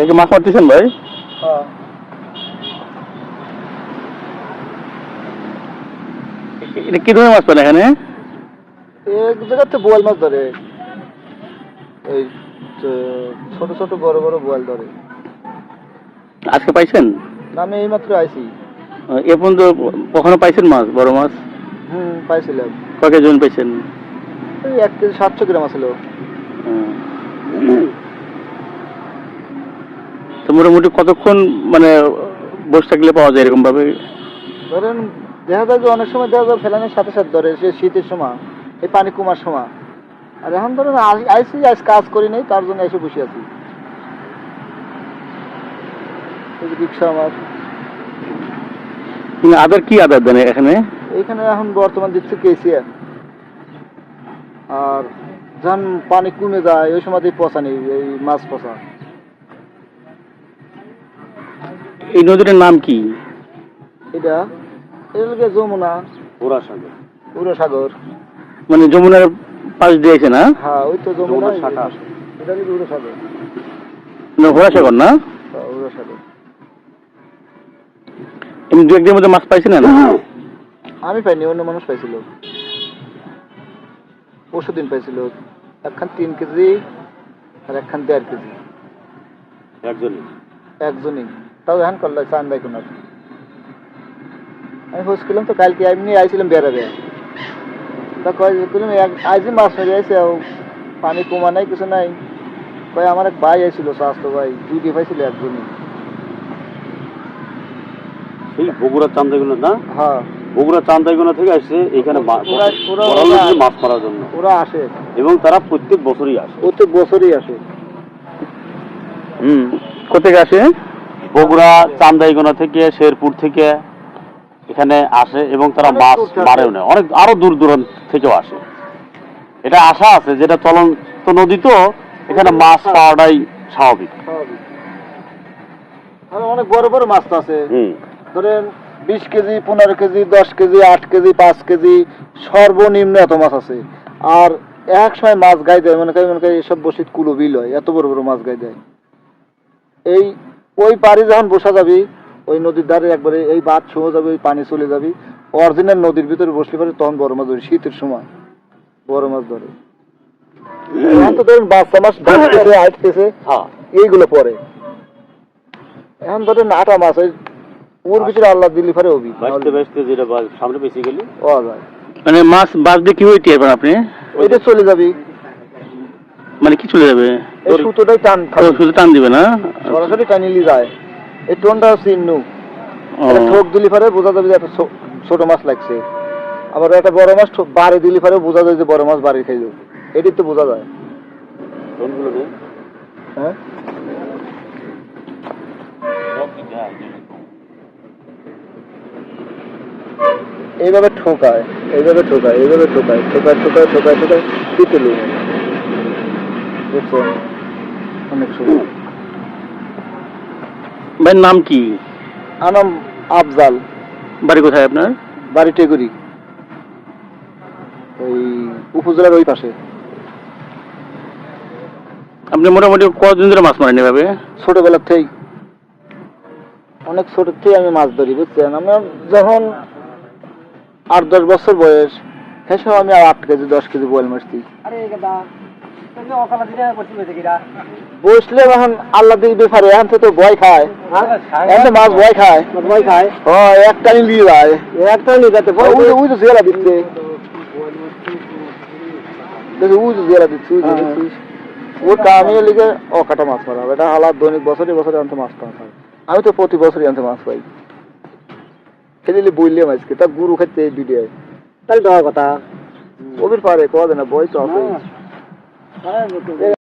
ভাইকে মাছ মারতেছেন ভাই হ্যাঁ। এটা কি ধরনের মাছ পান এখানে? এক জায়গাতে বোয়াল মাছ ধরে। এই ছোট ছোট বড় বড় বোয়াল ধরে। আজকে পাইছেন? না, আমি এইমাত্র আইছি। এ পর্যন্ত কখনো পাইছেন মাছ বড় মাছ? হুম পাইছিলাম। কয় কেজি পাইছেন? এই এক কেজি সাতশো গ্রাম আসলো তো মোটামুটি কতক্ষণ মানে বসে থাকলে পাওয়া যায় এরকম ভাবে ধরেন দেখা যায় যে অনেক সময় দেখা যায় ফেলানোর সাথে সাথে ধরে সে শীতের সময় এই পানি কমার সময়। আর এখন ধরেন আইসি আজ কাজ করি নাই তার জন্য এসে বসে আছি। রিক্সা আমার। আদার কি আদার দেন এখানে? এইখানে এখন বর্তমান দিচ্ছে কেসিয়ার আর যখন পানি কমে যায় ওই সময় পচা নেই এই মাছ পচা। এই নদীটার নাম কি? এটা এগুলোকে যমুনা পুরা সাগর পুরো সাগর মানে যমুনার পাশ দিয়েছে না? হ্যাঁ ওই তো যমুনা শাখা। এটা কি পুরো সাগর ঘোড়াসাগর না? হ্যাঁ, সাগর এমনি দু একদিনের মধ্যে মাছ পাইছেন না? আমি পাইনি অন্য মানুষ পাইছিল। পরশু দিন পাইছিল। একখান তিন কেজি আর একখান দেড় কেজি। একজনই। একজনই। তাও এখন করলে কোন আমি খোঁজ করলাম তো কালকে এমনি আইছিলাম বেড়াবে তা কয় করলাম মাছ মেরে আইসে পানি কমা নাই কিছু নাই। কয় আমার এক ভাই আইছিল স্বাস্থ্য ভাই দুইটি পাইছিল একজনই। সেই বগুড়া চান্দাইগুলো না? হ্যাঁ। বগুড়া চান্দাইগুলো থেকে আসছে এখানে মাছ মারার জন্য। ওরা আসে। এবং তারা প্রত্যেক বছরই আসে। প্রত্যেক বছরই আসে। হুম। কোথেকে আসে? বগুড়া চান্দাইগোনা থেকে শেরপুর থেকে এখানে আসে এবং তারা মাছ মারেও না অনেক আরও দূর দূরান্ত থেকেও আসে। এটা আশা আছে যেটা চলন্ত নদী তো এখানে মাছ পাওয়াটাই স্বাভাবিক। অনেক বড় বড় মাছ তো আছে। ধরেন বিশ কেজি পনেরো কেজি দশ কেজি আট কেজি পাঁচ কেজি সর্বনিম্ন এত মাছ আছে। আর এক সময় মাছ গাই দেয় মনে করি মনে করি এসব বসিত কুলো বিল হয় এত বড় বড় মাছ গাই দেয়। এই ওই পাড়ি যখন বসা যাবি ওই নদীর ধারে একবারে এই বাদ ছুঁয়ে যাবে ওই পানি চলে যাবি। অরিজিনাল নদীর ভিতরে বসলে পারে তখন বড় মাছ ধরে শীতের সময় বড় মাছ ধরে। এখন তো ধরেন বাচ্চা মাছ আটতেছে হ্যাঁ। এইগুলো পরে। এখন ধরেন আটা মাছ ওই ওর ভিতরে আল্লাহ দিল্লি ফারে হবি বাঁচতে বাঁচতে যেটা সামনে বেশি গেলি। ও যায়। মানে মাছ বাস দিয়ে কি টিয়ার আপনি? ওইটা চলে যাবি। মানে কি চলে যাবে? এই সুতোটাই টান খাবে। শুধু টান দিবে না? সরাসরি টানিলি যায়। এই টোনটা এটা ঠোক দিলি ফারে বোঝা যাবে যে একটা ছোট মাছ লাগছে। আবার একটা বড় মাছ বাড়ি দিলি ফারে বোঝা যায় যে বড় মাছ বাড়ি খাইল। এটি তো বোঝা যায়। হ্যাঁ? এইভাবে ঠোকায় এইভাবে ঠোকায় এইভাবে ঠোকায় ঠোকায় ঠোকায় ঠোকায় ঠোকায় পিতলি অনেক ভাইয়ের নাম কি? আনাম আফজাল। বাড়ি কোথায় আপনার? বাড়ি টেগুরি ওই উপজেলার ওই পাশে। আপনি মোটামুটি কতদিন ধরে মাছ মারেন এভাবে? ছোটবেলার থেকেই। অনেক ছোট থেকে আমি মাছ ধরি বুঝছেন? আমার যখন আট দশ বছর বয়স সেসব আমি আর আট কেজি দশ কেজি বয়েল মারছি। বসলে এখন আল্লাহ দিকে ফারে এখন তো ভয় খায়। এখন তো মাছ ভয় খায়। ভয় খায়? ও একটা নিয়ে যায়। একটা নিয়ে যাতে ওই তো- জেলা দিচ্ছে। দেখি ওই তো জেলা দিচ্ছে ওই যে দেখছিস। ওর কামে লিগে অকাটা মাছ মারা। এটা হালাত দৈনিক বছরে বছরে আনতে মাছ পাওয়া হয় আমি তো প্রতি বছরই আনতে মাছ পাই। খেলিলে বললাম আজকে তা গুরু খাচ্ছে এই তাই দেওয়ার কথা। ওদের পারে কবে না বই তো আছে 哎呀我的